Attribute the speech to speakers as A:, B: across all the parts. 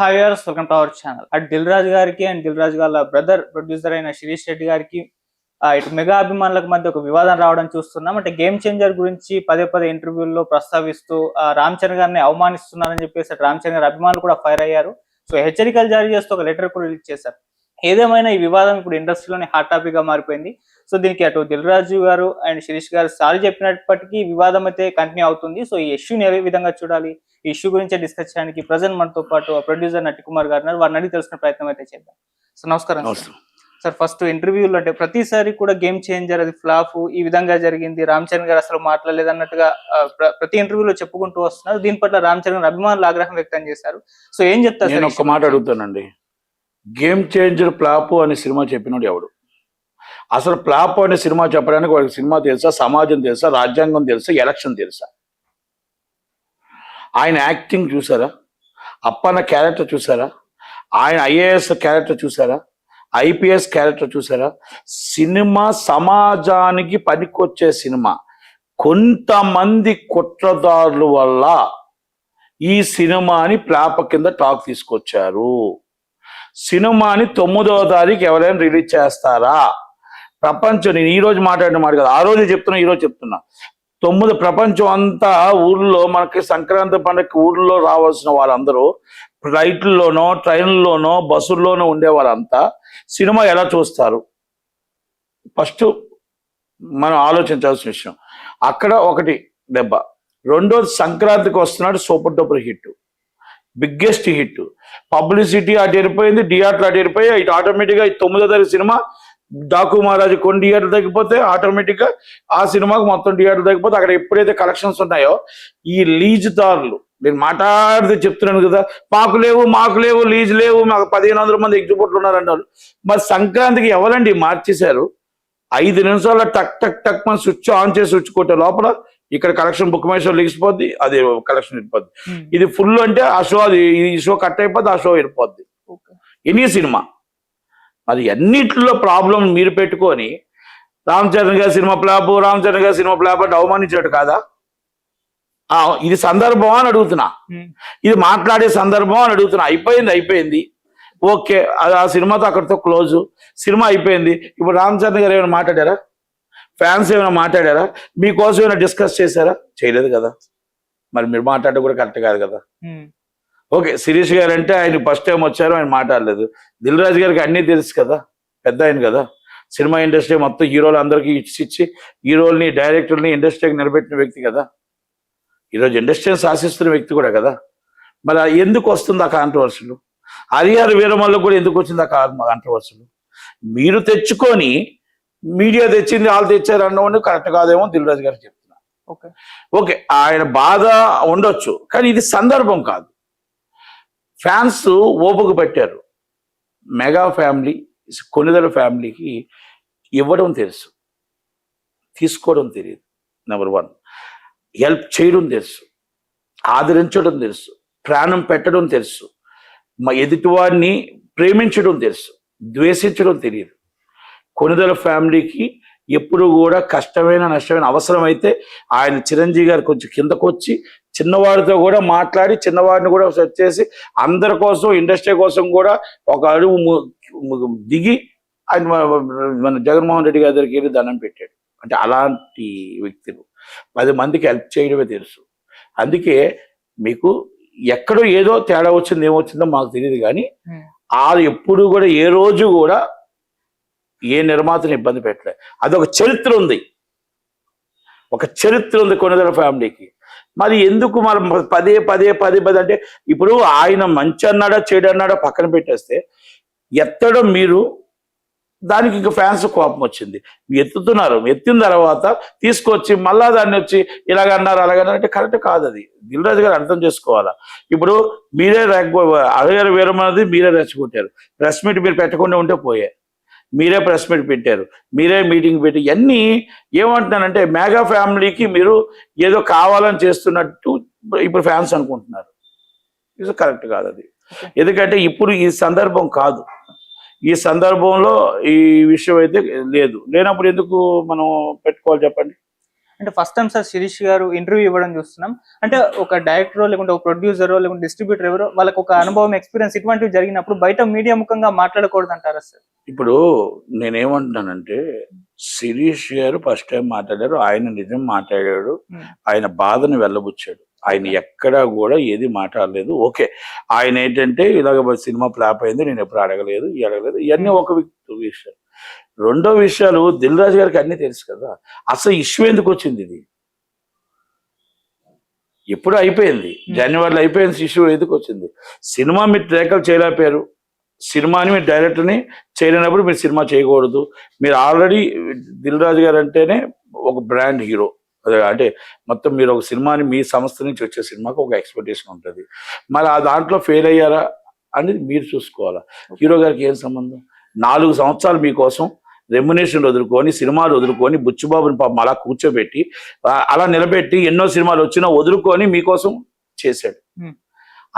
A: Hi welcome to our channel. అటు దిల్ రాజు గారికి and Dil Raju వాళ్ళ బ్రదర్ ప్రొడ్యూసర్ అయిన శిరీష్ రెడ్డి గారికి ఇటు మెగా అభిమానులకు మధ్య ఒక వివాదం రావడం చూస్తున్నాం. అంటే గేమ్ చేంజర్ గురించి పదే పదే ఇంటర్వ్యూల్లో ప్రస్తావిస్తూ ఆ, రామ్ చరణ్ గారిని అవమానిస్తున్నారని చెప్పేసి రామ్ చరణ్ గారి అభిమానులు కూడా ఫైర్ అయ్యారు. సో హెచ్చరికలు జారీ చేస్తూ ఒక లెటర్ కూడా రిలీజ్ చేశారు. ఏదేమైనా ఈ వివాదం ఇప్పుడు ఇండస్ట్రీలోని హాట్ టాపిక్గా మారిపోయింది. సో దీనికి అటు దిల్ రాజు గారు అండ్ శిరీష్ గారు సారీ చెప్పినప్పటికీ వివాదం అయితే కంటిన్యూ అవుతుంది. సో ఈ ఇష్యూని ఏ విధంగా చూడాలి? ఈ ఇష్యూ గురించి డిస్కస్ చేయడానికి ప్రజెంట్ మనతో పాటు ప్రొడ్యూసర్ నటి కుమార్ గారు. వారిని అడిగి తెలుసుకునే ప్రయత్నం అయితే చేద్దాం. సో నమస్కారం సార్. ఫస్ట్ ఇంటర్వ్యూలు అంటే ప్రతిసారి కూడా గేమ్ చేంజర్ అది ఫ్లాప్ ఈ విధంగా జరిగింది. రామ్ చరణ్ గారు అసలు మాట్లాడలేదు అన్నట్టుగా ప్రతి ఇంటర్వ్యూలో చెప్పుకుంటూ వస్తున్నారు. దీని పట్ల రామ్ చరణ్ గారు అభిమానులు ఆగ్రహం వ్యక్తం చేశారు. సో ఏం చెప్తారు
B: నేను ఒక్క మాట అడుగుతానండి. గేమ్ చేంజర్ ప్లాప్ అనే సినిమా చెప్పినోడు ఎవడు? అసలు ఫ్లాప్ అనే సినిమా చెప్పడానికి వాళ్ళకి సినిమా తెలుసా? సమాజం తెలుసా? రాజ్యాంగం తెలుసా? ఎలక్షన్ తెలుసా? ఆయన యాక్టింగ్ చూసారా? అప్పన్న క్యారెక్టర్ చూసారా? ఆయన ఐఏఎస్ క్యారెక్టర్ చూసారా? ఐపీఎస్ క్యారెక్టర్ చూసారా? సినిమా సమాజానికి పనికొచ్చే సినిమా. కొంతమంది కుట్రదారుల వల్ల ఈ సినిమాని ప్లాప కింద టాక్ తీసుకొచ్చారు. సినిమాని తొమ్మిదవ తారీఖు ఎవరైనా రిలీజ్ చేస్తారా? ప్రపంచం నేను ఈ రోజు మాట్లాడిన మాట కదా ఆ రోజు చెప్తున్నా ఈ రోజు చెప్తున్నా. తొమ్మిది ప్రపంచం అంతా ఊర్లో మనకి సంక్రాంతి పండుగకి ఊర్లో రావాల్సిన వాళ్ళందరూ ఫ్లైట్లలోనో ట్రైన్లోనో బస్సుల్లోనో ఉండే వాళ్ళంతా సినిమా ఎలా చూస్తారు? ఫస్ట్ మనం ఆలోచించాల్సిన విషయం. అక్కడ ఒకటి దెబ్బ. రెండోది సంక్రాంతికి వస్తున్నాడు super duper hit. Biggest hit. Publicity అటు వెళ్ళిపోయింది థియేటర్ అటు వెళ్ళిపోయి ఇటు ఆటోమేటిక్గా ఈ తొమ్మిదో తారీఖు సినిమా డాకు మహారాజు కొన్ని థియేటర్ తగ్గిపోతే ఆటోమేటిక్గా ఆ సినిమాకి మొత్తం థియేటర్ తగ్గిపోతే అక్కడ ఎప్పుడైతే కలెక్షన్స్ ఉన్నాయో ఈ లీజుదారులు నేను మాట్లాడితే చెప్తున్నాను కదా మాకు లేవు మాకు లేవు లీజ్ లేవు మాకు పదిహేను వందల మంది ఎగ్జిబిట్లు ఉన్నారంటారు మరి సంక్రాంతికి ఎవరండి మార్చేశారు? ఐదు నిమిషాల్లో టక్ టక్ టక్ మన స్విచ్ ఆన్ చేసి స్విచ్ కొట్టే లోపల ఇక్కడ కలెక్షన్ బుక్ మై షో లిగిసిపోద్ది అది కలెక్షన్ వెళ్ళిపోద్ది. ఇది ఫుల్ అంటే ఆ షో అది ఈ షో కట్ అయిపోద్ది ఆ షో వెళ్ళిపోద్ది. ఎనీ సినిమా? అది అన్నిట్లో ప్రాబ్లం మీరు పెట్టుకొని రామ్ చరణ్ గారి సినిమా ప్లాప్ రామ్ చరణ్ గారి సినిమా ప్లాప్ అంటే అవమానించాడు కాదా? ఇది సందర్భం అని అడుగుతున్నా. ఇది మాట్లాడే సందర్భం అని అడుగుతున్నా. అయిపోయింది అయిపోయింది. ఓకే అది ఆ సినిమాతో అక్కడితో క్లోజ్ సినిమా అయిపోయింది. ఇప్పుడు రామ్ చరణ్ గారు ఏమైనా మాట్లాడారా? ఫ్యాన్స్ ఏమైనా మాట్లాడారా? మీకోసం ఏమైనా డిస్కస్ చేశారా? చేయలేదు కదా. మరి మీరు మాట్లాడడం కూడా కరెక్ట్ కాదు కదా. ఓకే శిరీష్ గారు అంటే ఆయన ఫస్ట్ టైం వచ్చారు ఆయన మాట్లాడలేదు. దిల్ రాజు గారికి అన్నీ తెలుసు కదా పెద్ద ఆయన కదా. సినిమా ఇండస్ట్రీ మొత్తం హీరోలు అందరికీ ఇచ్చి ఇచ్చి హీరోల్ని డైరెక్టర్ని ఇండస్ట్రీకి నిలబెట్టిన వ్యక్తి కదా. ఈరోజు ఇండస్ట్రీని శాసిస్తున్న వ్యక్తి కూడా కదా. మరి ఎందుకు వస్తుంది ఆ కాంట్రవర్సీలు హరిహర వీరమల్ల కూడా ఎందుకు వచ్చింది ఆ కాంట్రవర్సీలు మీరు తెచ్చుకొని మీడియా తెచ్చింది వాళ్ళు తెచ్చారు అన్నవాడిని కరెక్ట్ కాదేమో దిల్ రాజు గారు చెప్తున్నా
A: ఓకే.
B: ఓకే ఆయన బాధ ఉండొచ్చు కానీ ఇది సందర్భం కాదు. ఫ్యాన్స్ ఓపుకు పెట్టారు. మెగా ఫ్యామిలీ కొనుదల ఫ్యామిలీకి ఇవ్వడం తెలుసు. తీసుకోవడం తెలియదు నెంబర్ వన్. హెల్ప్ చేయడం తెలుసు ఆదరించడం తెలుసు ప్రాణం పెట్టడం తెలుసు మా ఎదుటివారిని ప్రేమించడం తెలుసు ద్వేషించడం తెలియదు. కొనుదల ఫ్యామిలీకి ఎప్పుడు కూడా కష్టమైన నష్టమైన అవసరమైతే ఆయన చిరంజీవి గారు కొంచెం కిందకు వచ్చి చిన్నవాడితో కూడా మాట్లాడి చిన్నవాడిని కూడా సెట్ చేసి అందరి కోసం ఇండస్ట్రీ కోసం కూడా ఒక అడుగు దిగి ఆయన మన- జగన్మోహన్ రెడ్డి గారి దగ్గరికి వెళ్ళి దండం పెట్టాడు. అంటే అలాంటి వ్యక్తులు. పది మందికి హెల్ప్ చేయడమే తెలుసు. అందుకే మీకు ఎక్కడో ఏదో తేడా వచ్చింది ఏమొచ్చిందో మాకు తెలియదు కానీ ఆ ఎప్పుడు కూడా ఏ రోజు కూడా ఏ నిర్మాతను ఇబ్బంది పెట్టలే. అదొక చరిత్ర ఉంది. ఒక చరిత్ర ఉంది కొనదల ఫ్యామిలీకి. మరి ఎందుకు మరి పదే పదే పదే పదే అంటే ఇప్పుడు ఆయన మంచి అన్నాడా చెడు అన్నాడా పక్కన పెట్టేస్తే ఎత్తడం మీరు దానికి ఇంకా ఫ్యాన్స్ కోపం వచ్చింది. ఎత్తుతున్నారు. ఎత్తిన తర్వాత తీసుకొచ్చి మళ్ళా దాన్ని వచ్చి ఇలాగ అన్నారు అలాగన్నారు అంటే కరెక్ట్ కాదు అది. దిల్రాజు గారు అర్థం చేసుకోవాలా? ఇప్పుడు మీరే అడగారు వేరమన్నది మీరే రెచ్చగొట్టారు. ప్రెస్ మీట్ మీరు పెట్టకుండా ఉంటే పోయే. మీరే ప్రెస్ మీట్ పెట్టారు మీరే మీటింగ్ పెట్టి ఇవన్నీ ఏమంటున్నానంటే మెగా ఫ్యామిలీకి మీరు ఏదో కావాలని చేస్తున్నట్టు ఇప్పుడు ఫ్యాన్స్ అనుకుంటున్నారు. ఇది కరెక్ట్ కాదు అది. ఎందుకంటే ఇప్పుడు ఈ సందర్భం కాదు. ఈ సందర్భంలో ఈ విషయం అయితే లేదు. లేనప్పుడు ఎందుకు మనం పెట్టుకోవాలి చెప్పండి?
A: అంటే ఫస్ట్ టైం సార్ శిరీష్ గారు ఇంటర్వ్యూ ఇవ్వడం చూస్తున్నాం. అంటే ఒక డైరెక్టర్ లేకుంటే ఒక ప్రొడ్యూసర్ లేకుంటే డిస్ట్రిబ్యూటర్ ఎవరో వాళ్ళకి ఒక అనుభవం ఎక్స్పీరియన్స్ ఇటువంటివి జరిగినప్పుడు బయట మీడియా ముఖంగా మాట్లాడకూడదు అంటారా సార్
B: ఇప్పుడు నేనేమంటున్నానంటే శిరీష్ గారు ఫస్ట్ టైం మాట్లాడారు ఆయన నిజం మాట్లాడాడు
A: Hmm.
B: ఆయన బాధను వెళ్ళబుచ్చాడు. ఆయన ఎక్కడా కూడా ఏది మాట్లాడలేదు. ఓకే ఆయన ఏంటంటే ఇలాగ సినిమా ఫ్లాప్ అయింది నేను ఎప్పుడు అడగలేదు అడగలేదు ఇవన్నీ ఒక వ్యక్తి విషయం రెండో విషయాలు దిల్ రాజు గారికి అన్ని తెలుసు కదా. అసలు ఇష్యూ ఎందుకు వచ్చింది ఇది? ఎప్పుడు అయిపోయింది. జనవరిలో అయిపోయింది ఇష్యూ ఎందుకు వచ్చింది? సినిమా మీరు ట్రేకలు చేయలేకపోయారు. సినిమాని మీరు డైరెక్టర్ని చేయలేనప్పుడు మీరు సినిమా చేయకూడదు. మీరు ఆల్రెడీ దిల్ రాజు గారు అంటేనే ఒక బ్రాండ్ హీరో. అదే అంటే మొత్తం మీరు ఒక సినిమాని మీ సంస్థ నుంచి వచ్చే సినిమాకి ఒక ఎక్స్పెక్టేషన్ ఉంటుంది. మరి ఆ దాంట్లో ఫెయిల్ అయ్యారా? అనేది మీరు చూసుకోవాలా. హీరో గారికి ఏం సంబంధం? నాలుగు సంవత్సరాలు మీకోసం రెమ్యునేషన్ వదులుకొని సినిమాలు వదులుకొని బుచ్చిబాబుని పాపం అలా కూర్చోబెట్టి అలా నిలబెట్టి ఎన్నో సినిమాలు వచ్చినా వదులుకొని మీకోసం చేశాడు.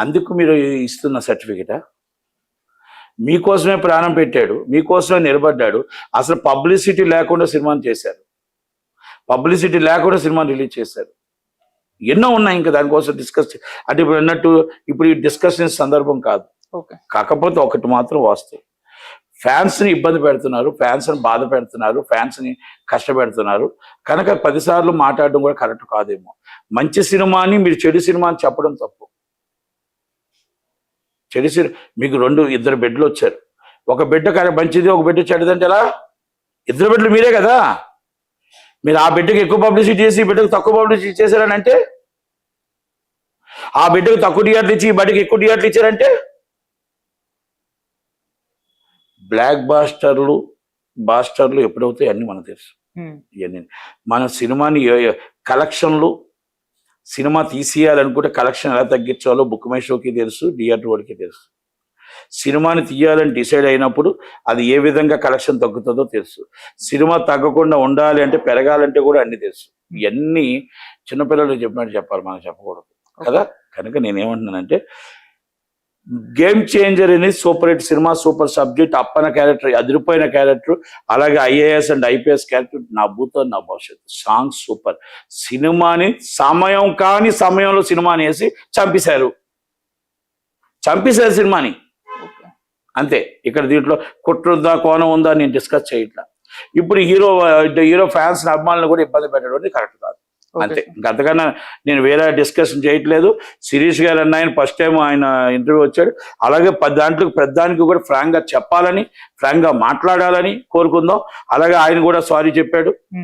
B: అందుకు మీరు ఇస్తున్న సర్టిఫికెటా? మీకోసమే ప్రాణం పెట్టాడు మీకోసమే నిలబడ్డాడు. అసలు పబ్లిసిటీ లేకుండా సినిమాని చేశారు. పబ్లిసిటీ లేకుండా సినిమాని రిలీజ్ చేశారు. ఎన్నో ఉన్నాయి ఇంకా దానికోసం డిస్కస్ అంటే ఇప్పుడు అన్నట్టు ఇప్పుడు ఈ డిస్కషన్ సందర్భం కాదు. కాకపోతే ఒకటి మాత్రం వాస్తవం. ఫ్యాన్స్ని ఇబ్బంది పెడుతున్నారు ఫ్యాన్స్ని బాధ పెడుతున్నారు ఫ్యాన్స్ని కష్టపెడుతున్నారు. కనుక పదిసార్లు మాట్లాడడం కూడా కరెక్ట్ కాదేమో. మంచి సినిమాని మీరు చెడు సినిమా అని చెప్పడం తప్పు. చెడు సినిమా మీకు రెండు ఇద్దరు బిడ్డలు వచ్చారు. ఒక బిడ్డ మంచిది ఒక బిడ్డ చెడుదంటే ఎలా? ఇద్దరు బిడ్డలు మీరే కదా? మీరు ఆ బిడ్డకి ఎక్కువ పబ్లిసిటీ చేసి ఈ బిడ్డకు తక్కువ పబ్లిసిటీ చేశారని అంటే ఆ బిడ్డకు తక్కువ థియేటర్లు ఇచ్చి ఈ బిడ్డకి ఎక్కువ థియేటర్లు ఇచ్చారంటే? బ్లాక్ బాస్టర్లు బాస్టర్లు ఎప్పుడవుతాయి అన్ని మనకు తెలుసు. ఇవన్నీ మన సినిమాని కలెక్షన్లు సినిమా తీసేయాలనుకుంటే కలెక్షన్ ఎలా తగ్గించాలో బుక్ మై షోకి తెలుసు థియేటర్ వాడికి తెలుసు. సినిమాని తీయాలని డిసైడ్ అయినప్పుడు అది ఏ విధంగా కలెక్షన్ తగ్గుతుందో తెలుసు. సినిమా తగ్గకుండా ఉండాలి అంటే పెరగాలంటే కూడా అన్ని తెలుసు. ఇవన్నీ చిన్నపిల్లలు చెప్పినట్టు చెప్పాలి మనం చెప్పకూడదు. కదా? కనుక నేనేమంటున్నానంటే గేమ్ చేంజర్ అనేది సూపర్ హిట్ సినిమా సూపర్ సబ్జెక్ట్ అప్పన క్యారెక్టర్ అదిరిపోయిన క్యారెక్టర్ అలాగే ఐఏఎస్ అండ్ ఐపీఎస్ క్యారెక్టర్ నా భూతో నా భవిష్యత్తు. సాంగ్ సూపర్ సినిమాని సమయం కాని సమయంలో సినిమాని వేసి చంపేశారు. చంపేశారు సినిమాని. అంతే. ఇక్కడ దీంట్లో కుట్ర ఉందా కోణం ఉందా నేను డిస్కస్ చేయట్లా. ఇప్పుడు హీరో హీరో ఫ్యాన్స్ అభిమానులు కూడా ఇబ్బంది పెట్టడం కరెక్ట్ కాదు. అంతే. అంతకన్నా నేను వేరే డిస్కషన్ చేయట్లేదు. శిరీష్ గారు అన్న ఆయన ఫస్ట్ టైం ఆయన ఇంటర్వ్యూ వచ్చాడు. అలాగే పది దాంట్లో ప్రతిదానికి కూడా ఫ్రాంక్గా చెప్పాలని ఫ్రాంక్గా మాట్లాడాలని కోరుకుందాం. అలాగే ఆయన కూడా సారీ చెప్పాడు.